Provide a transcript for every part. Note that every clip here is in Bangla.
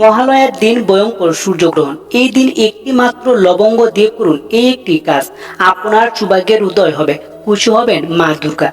মহালয়ার দিন ভয়ঙ্কর সূর্যগ্রহণ। এই দিন একটি মাত্র লবঙ্গ দিয়ে করুন এই একটি কাজ। আপনার সৌভাগ্যের উদয় হবে। খুশি হবেন মা দুর্গা।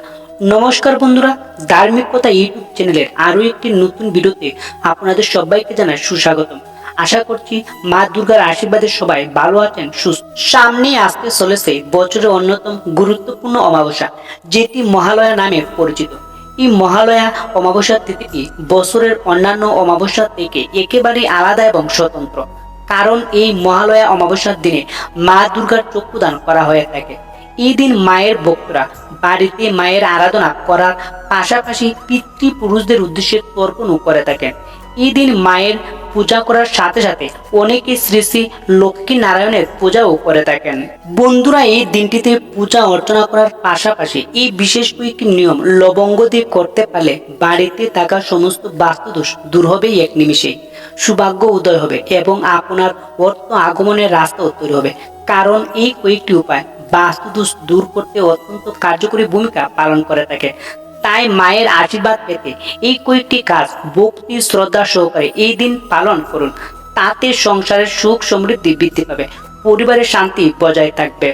নমস্কার বন্ধুরা, ধার্মিক কথা ইউটিউব চ্যানেলের আরও একটি নতুন ভিডিওতে আপনাদের সবাইকে জানাই সুস্বাগতম। আশা করছি মা দুর্গার আশীর্বাদে সবাই ভালো আছেন, সুস্থ। সামনে আসতে চলেছে বছরের অন্যতম গুরুত্বপূর্ণ অমাবস্যা, যেটি মহালয়া নামে পরিচিত। এই মহালয়া অমাবস্যার তিথিটি বছরের অন্যান্য অমাবস্যার থেকে একেবারে আলাদা এবং স্বতন্ত্র। কারণ এই মহালয়া অমাবস্যার দিনে মা দুর্গার চক্ষুদান করা হয়ে থাকে। এই দিন মায়ের ভক্তরা বাড়িতে মায়ের আরাধনা করার পাশাপাশি পিতৃপুরুষদের উদ্দেশ্যে তর্পণও করে থাকেন। এই দিন মায়ের পূজা করার সাথে সাথে অনেকে শ্রী শ্রী লক্ষ্মী নারায়ণের পূজাও করে থাকেন। বন্ধুরা, এই দিনটিতে পূজা অর্চনা করার পাশাপাশি এই বিশেষ কয়েকটি নিয়ম লবঙ্গ দিয়ে করতে পারলে বাড়িতে থাকা সমস্ত বাস্তুদোষ দূর হবে এক নিমিষেই সৌভাগ্য উদয় হবে এবং আপনার অর্থ আগমনের রাস্তাও তৈরি হবে। কারণ এই কয়েকটি উপায় বাস্তুদোষ দূর করতে অত্যন্ত কার্যকরী ভূমিকা পালন করে থাকে। তাই মায়ের আশীর্বাদ পেতে এই কয়েকটি কাজ ভক্তি, শ্রদ্ধা সহকারে এই দিন পালন করুন। তাতে সংসারের সুখ সমৃদ্ধি বৃদ্ধি পাবে, পরিবারের শান্তি বজায় থাকবে।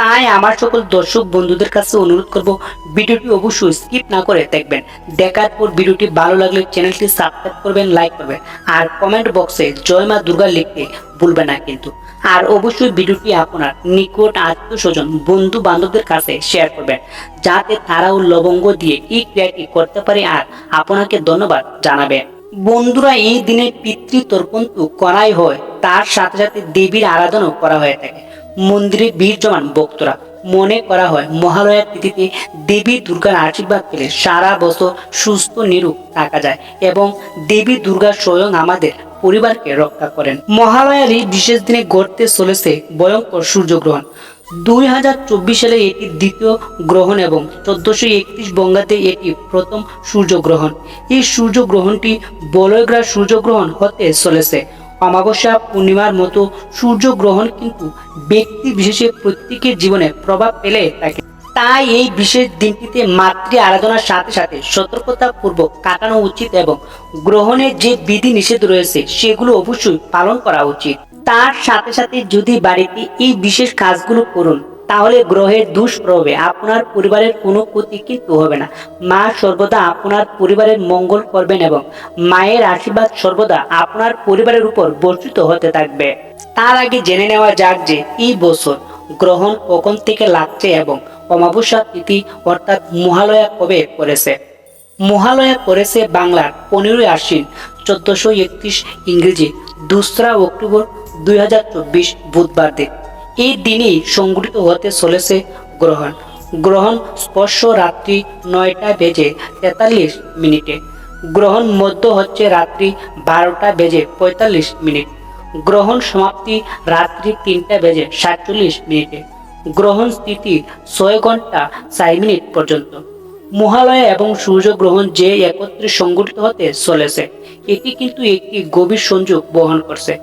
তাই আমার সকল দর্শক বন্ধুদের কাছে অনুরোধ করব, ভিডিওটি অবশ্যই স্কিপ না করে দেখবেন। দেখার পর ভিডিওটি ভালো লাগলে চ্যানেলটি সাবস্ক্রাইব করবেন লাইক করবেন, আর কমেন্ট বক্সে জয় মা দুর্গা লিখতে ভুলবেন না কিন্তু। আর অবশ্যই ভিডিওটি আপনার নিকট আত্মীয় স্বজন, বন্ধু বান্ধবদের কাছে শেয়ার করবেন, যাতে তারাও লবঙ্গ দিয়ে এই ক্রিয়াটি করতে পারে আর আপনাকে ধন্যবাদ জানাবে। বন্ধুরা, এই দিনে পিতৃতর্পণ তো করাই হয়, তার সাথে সাথে দেবীর আরাধনাও করা হয়ে থাকে। মন্দিরে ভিড় জমান ভক্তরা, মনে করা হয় মহালয়ার তিথিতে দেবী দুর্গার আশীর্বাদ পেলে সারা বছর সুস্থ নিরূপ থাকা যায় এবং দেবী দুর্গা স্বয়ং আমাদের পরিবারকে রক্ষা করেন। মহালয়ার এই বিশেষ দিনে গড়তে চলেছে ভয়ঙ্কর সূর্যগ্রহণ। দুই হাজার চব্বিশ সালে এটি দ্বিতীয় গ্রহণ এবং চোদ্দশো একত্রিশ বঙ্গাতে এটি প্রথম সূর্যগ্রহণ। এই সূর্যগ্রহণটি বলয়গ্রা সূর্যগ্রহণ হতে চলেছে। অমাবস্যা পূর্ণিমার মতো সূর্যগ্রহণ কিন্তু ব্যক্তি বিশেষে প্রত্যেকের জীবনে প্রভাব ফেলে থাকে। তাই এই বিশেষ দিনটিতে মাতৃ আরাধনার সাথে সাথে সতর্কতা পূর্বক কাটানো উচিত এবং গ্রহণের যে বিধি নিষেধ রয়েছে, সেগুলো অবশ্যই পালন করা উচিত। তার সাথে সাথে যদি বাড়িতে এই বিশেষ কাজগুলো করুন, তাহলে গ্রহের দুষ্প্রভাবে আপনার পরিবারের কোনো ক্ষতি কিন্তু হবে না। মা সর্বদা আপনার পরিবারের মঙ্গল করবেন এবং মায়ের আশীর্বাদ সর্বদা আপনার পরিবারের উপর বর্ষিত হতে থাকবে। তার আগে জেনে নেওয়া যাক যে এই বছর গ্রহণ কখন থেকে লাগছে এবং অমাবস্যা তিথি অর্থাৎ মহালয়া কবে পড়েছে? মহালয়া পড়েছে বাংলার পনেরোই আশ্বিন, চোদ্দশো একত্রিশ ইংরেজি, দোসরা অক্টোবর দুই হাজার চব্বিশ বুধবার দিন। এই দিনই সংগঠিত হতে চলেছে গ্রহণ। গ্রহণ স্পর্শ রাত্রি নয়টা বেজে তেতাল্লিশ মিনিটে। গ্রহণ মধ্য হচ্ছে রাত্রি বারোটা বেজে পঁয়তাল্লিশ মিনিট। গ্রহণ সমাপ্তি রাত্রি তিনটা বেজে সাতচল্লিশ মিনিটে। গ্রহণ স্থিতি ছয় ঘণ্টা চার মিনিট পর্যন্ত। মহালয়া এবং সূর্যগ্রহণ যে একত্রে সংগঠিত হতে চলেছে, এটি কিন্তু একটি গভীর সংযোগ বহন করছে।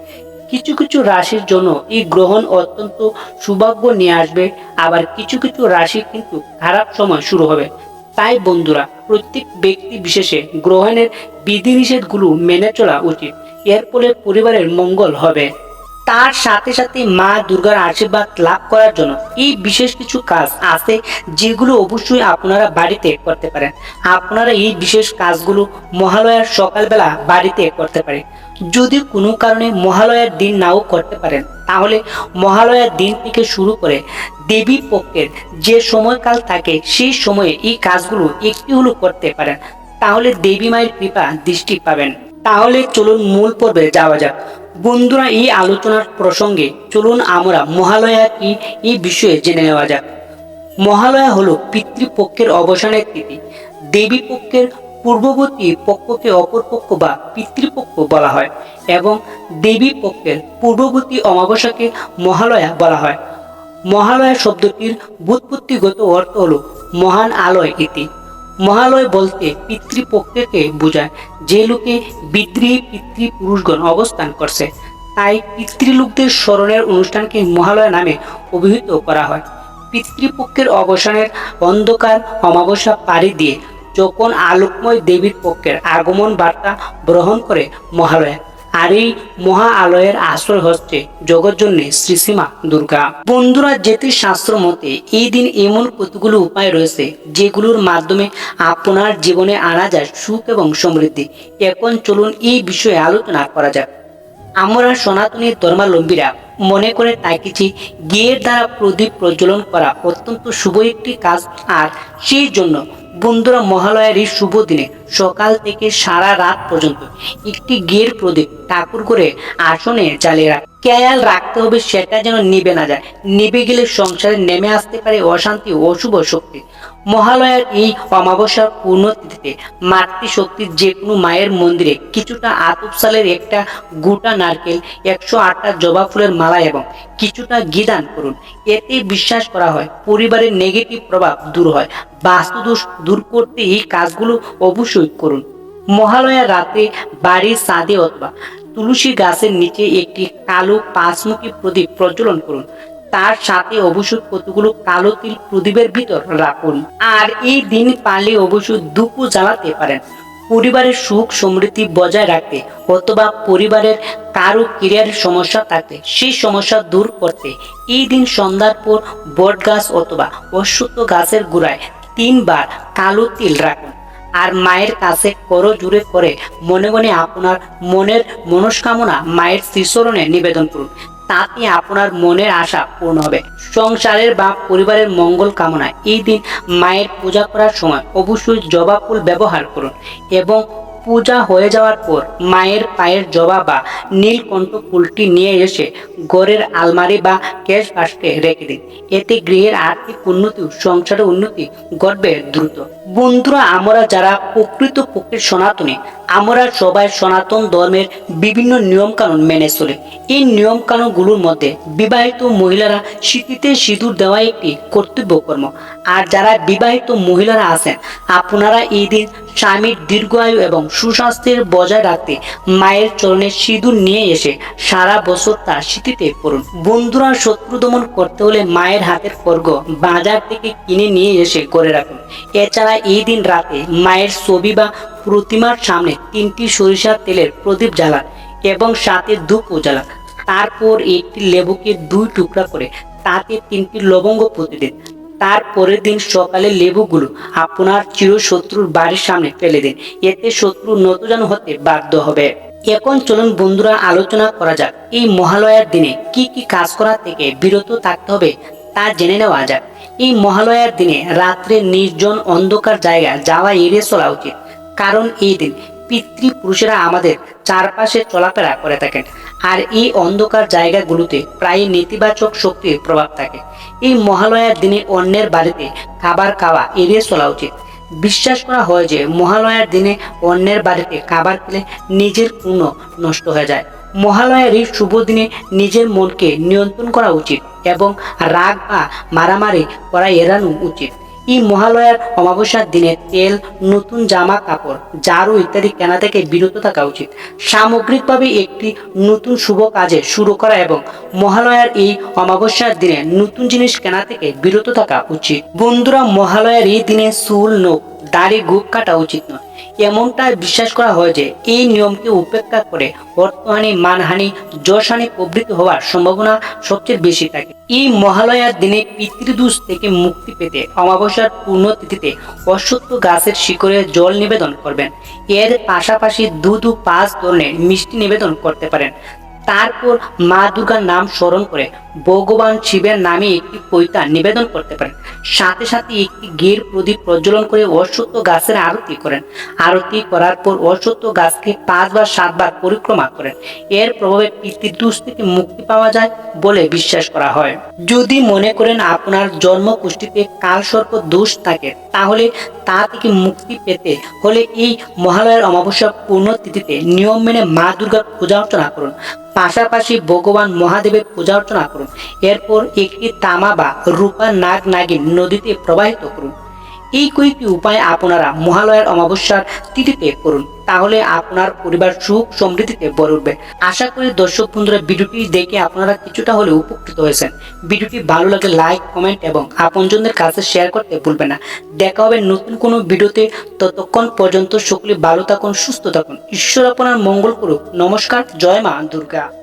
কিছু কিছু রাশির জন্য এই গ্রহণ অত্যন্ত সৌভাগ্য নিয়ে আসবে, আবার কিছু কিছু রাশি কিন্তু খারাপ সময় শুরু হবে। তাই বন্ধুরা, প্রত্যেক ব্যক্তি বিশেষে গ্রহণের বিধিনিষেধগুলো মেনে চলা উচিত। এর ফলে পরিবারের মঙ্গল হবে। তার সাথে সাথে মা দুর্গার আশীর্বাদ লাভ করার জন্য এই বিশেষ কিছু কাজ আছে যেগুলো অবশ্যই আপনারা বাড়িতে করতে পারেন। আপনারা এই বিশেষ কাজগুলো মহালয়ার সকালবেলা বাড়িতে করতে পারেন। যদি কোনো কারণে মহালয়ার দিন নাও করতে পারেন, তাহলে মহালয়ার দিন থেকে শুরু করে দেবী পক্ষের যে সময়কাল থাকে, সেই সময়ে এই কাজগুলো একটি হলো করতে পারেন। তাহলে দেবী মায়ের কৃপা দৃষ্টি পাবেন। তাহলে চলুন মূল পর্বে যাওয়া যাক। বন্ধুরা, এই আলোচনার প্রসঙ্গে চলুন আমরা মহালয়া কি, এই বিষয়ে জেনে নেওয়া যাক। মহালয়া হলো পিতৃপক্ষের অবসানের তিথি। দেবী পক্ষের পূর্ববর্তী পক্ষকে অপর পক্ষ বা পিতৃপক্ষ বলা হয় এবং দেবী পক্ষের পূর্ববর্তী অমাবস্যাকে মহালয়া বলা হয়। মহালয়া শব্দটির বুৎপত্তিগত অর্থ হলো মহান আলয় ইতি। মহালয় বলতে পিতৃপক্ষকে বোঝায় যে লোকে বিদ্রোহী পিতৃপুরুষগণ অবস্থান করছে। তাই পিতৃলোকদের স্মরণের অনুষ্ঠানকে মহালয় নামে অভিহিত করা হয়। পিতৃপক্ষের অবসানের অন্ধকার অমাবস্যা পাড়ি দিয়ে যখন আলোকময় দেবীর পক্ষের আগমন বার্তা গ্রহণ করে মহালয়া আর এই মহা আলয়ের আশ্রয় হচ্ছে জগৎজন্যে শ্রীসীমা দুর্গা। বন্ধুরা জ্যোতিষ শাস্ত্র মতে এই দিন এমন কতগুলো উপায় রয়েছে যেগুলোর মাধ্যমে আপনার জীবনে আনা যায় সুখ এবং সমৃদ্ধি? এখন চলুন এই বিষয়ে আলোচনা করা যাক। আমরা সনাতনী ধর্মাবলম্বীরা মনে করে থাকি গিয়ের দ্বারা প্রদীপ প্রজ্বলন করা অত্যন্ত শুভ একটি কাজ আর সেই জন্য বন্ধুরা মহালয়ার এই শুভ দিনে, সকাল থেকে সারা রাত পর্যন্ত একটি গের প্রদীপ ঠাকুর করে আসনে চালিয়ে রাখ। খেয়াল রাখতে হবে সেটা যেন নিবে না যায়। নিবে গেলে সংসারে নেমে আসতে পারে অশান্তি অশুভ শক্তি। মহালয়ার এই অমাবস্যার পূর্ণ তিথিতে মাতৃশক্তির যে কোনো মায়ের মন্দিরে কিছুটা আতপ সালের একটা গোটা নারকেল, একশো আটটা জবা ফুলের মালা এবং কিছুটা ঘি দান করুন। এতে বিশ্বাস করা হয়, পরিবারের নেগেটিভ প্রভাব দূর হয়। বাস্তুদোষ দূর করতে এই কাজগুলো অবশ্যই করুন। মহালয়ার রাতে বাড়ির ছাদে অথবা তুলসী গাছের নিচে একটি কালো পাঁচমুখী প্রদীপ প্রজ্বলন করুন। তার সাথে অবশ্যই কতগুলো কালো তিল প্রদীপের ভিতর রাখুন। আর এই দিন পারলে অবশ্যই দুপু জ্বালাতে পারেন। পরিবারের সুখ সমৃদ্ধি বজায় রাখতে অথবা পরিবারের কারও ক্রিয়ার সমস্যা থাকতে, সেই সমস্যা দূর করতে এই দিন সন্ধ্যার পর বট গাছ অথবা অশ্বত্থ গাছের গোড়ায় তিনবার কালো তিল রাখুন। আর মায়ের কাছে করো জুড়ে করে মনে মনে আপনার মনের মনস্কামনা মায়ের শ্রীচরণে নিবেদন করুন। তাতে আপনার মনের আশা পূর্ণ হবে। সংসারের বা পরিবারের মঙ্গল কামনায় এই দিন মায়ের পূজা করার সময় অবশ্যই জবা ফুল ব্যবহার করুন এবং পূজা হয়ে যাওয়ার পর মায়ের পায়ের জবা বা নীলকণ্ঠ ফুলটি নিয়ে এসে ঘরের আলমারি বা ক্যাশ বাস্কে রেখে দিন। এতে গৃহের আর্থিক উন্নতি, সংসারের উন্নতি ঘটবে দ্রুত। বন্ধুরা, আমরা যারা প্রকৃত পক্ষের সনাতনী, আমরা সবাই সনাতন ধর্মের বিভিন্ন নিয়মকানুন মেনে চলে। এই নিয়মকানুনগুলোর মধ্যে বিবাহিত মহিলারা শীতিতে সিঁদুর দেওয়া একটি কর্তব্য কর্ম আর যারা বিবাহিত মহিলারা আছেন, আপনারা এই দিন স্বামীর দীর্ঘায়ু এবং সুস্বাস্থ্যের বজায় রাখতে মায়ের চরণে সিঁদুর নিয়ে এসে সারা বছর তার শীতিতে পড়ুন। বন্ধুরা, শত্রু দমন করতে হলে মায়ের হাতের পর্গ বাজার থেকে কিনে নিয়ে এসে করে রাখুন। এছাড়া এই দিন রাতে মায়ের ছবি বা প্রতিমার সামনে তিনটি সরিষার তেলের প্রদীপ জ্বালান এবং সাথে ধূপ জ্বালান। তারপর একটি লেবুকে দুই টুকরা করে তাতে তিনটি লবঙ্গ পুঁতে দিন। তার পরের দিন সকালে লেবুগুলো আপনার চিরশত্রুর বাড়ির সামনে ফেলে দিন। এতে শত্রু নতজান হতে বাধ্য হবে। এখন চলুন বন্ধুরা আলোচনা করা যাক, এই মহালয়ার দিনে কি কি কাজ করা থেকে বিরত থাকতে হবে তা জেনে নেওয়া যাক। এই মহালয়ার দিনে রাত্রে নির্জন অন্ধকার জায়গা যাওয়া এড়িয়ে চলা উচিত, কারণ এই দিন পিতৃপুরুষেরা আমাদের চারপাশে চলাফেরা করে থাকেন। আর এই অন্ধকার জায়গাগুলোতে প্রায় নেতিবাচক শক্তির প্রভাব থাকে। এই মহালয়ার দিনে অন্যের বাড়িতে খাবার খাওয়া এড়িয়ে চলা উচিত। বিশ্বাস করা হয় যে মহালয়ার দিনে অন্যের বাড়িতে খাবার খেলে নিজের পুণ্য নষ্ট হয়ে যায়। মহালয়ার এই শুভ দিনে নিজের মনকে নিয়ন্ত্রণ করা উচিত এবং রাগ বা মারামারি করা এড়ানো উচিত। এই মহালয়ার অমাবস্যার দিনে তেল, নতুন জামা, কাপড় জারু ইত্যাদি কেনা থেকে বিরত থাকা উচিত। সামগ্রিকভাবে একটি নতুন শুভ কাজে শুরু করা এবং মহালয়ার এই অমাবস্যার দিনে নতুন জিনিস কেনা থেকে বিরত থাকা উচিত। বন্ধুরা, মহালয়ার এই দিনে চুল, নোখ, দাড়ি, গুপ কাটা উচিত নয়। এমনটা বিশ্বাস করা হয় যে এই নিয়মকে উপেক্ষা করে অর্থহানি মানহানি যশহানি প্রবৃত্তি হওয়ার সম্ভাবনা সবচেয়ে বেশি থাকে। এই মহালয়ার দিনে পিতৃদোষ থেকে মুক্তি পেতে অমাবস্যার পূর্ণ তিথিতে অশ্বত্থ গাছের শিকড়ে জল নিবেদন করবেন। এর পাশাপাশি দু দু পাঁচ ধরনের মিষ্টি নিবেদন করতে পারেন। তারপর মা দুর্গার নাম স্মরণ করে ভগবান শিবের নামে একটি পৈতা নিবেদন করতে পারেন। সাথে সাথে একটি গের প্রদীপ প্রজ্বলন করে অশ্বত্থ গাছের আরতি করেন। আরতি করার পর অশ্বত্থ গাছকে পাঁচবার, সাতবার পরিক্রমা করেন। এর প্রভাবে পিতৃদোষ থেকে মুক্তি পাওয়া যায় বলে বিশ্বাস করা হয়। যদি মনে করেন আপনার জন্মকুষ্ঠিতে কালসর্প দোষ থাকে, তাহলে তা থেকে মুক্তি পেতে হলে এই মহালয়ার অমাবস্যা পূর্ণ তিথিতে নিয়ম মেনে মা দুর্গার পূজা অর্চনা করুন। পাশাপাশি ভগবান মহাদেবের পূজা অর্চনা করুন। এরপর একটি তামা বা রূপা নাগ নাগিন নদীতে প্রবাহিত করুন। এই কয়েকটি উপায় আপনারা মহালয়ার অমাবস্যার তিথিতে করুন তাহলে আপনার পরিবার সুখ সমৃদ্ধিতে ভরে উঠবে। আশা করি দর্শক বন্ধুরা ভিডিওটি দেখে আপনারা কিছুটা হলেও উপকৃত হয়েছেন। ভিডিওটি ভালো লাগে লাইক, কমেন্ট এবং আপনজনদের কাছে শেয়ার করতে ভুলবেন না। দেখা হবে নতুন কোনো ভিডিওতে। ততক্ষণ পর্যন্ত সকলে ভালো থাকুন, সুস্থ থাকুন। ঈশ্বর আপনার মঙ্গল করুক। নমস্কার, জয় মা দুর্গা।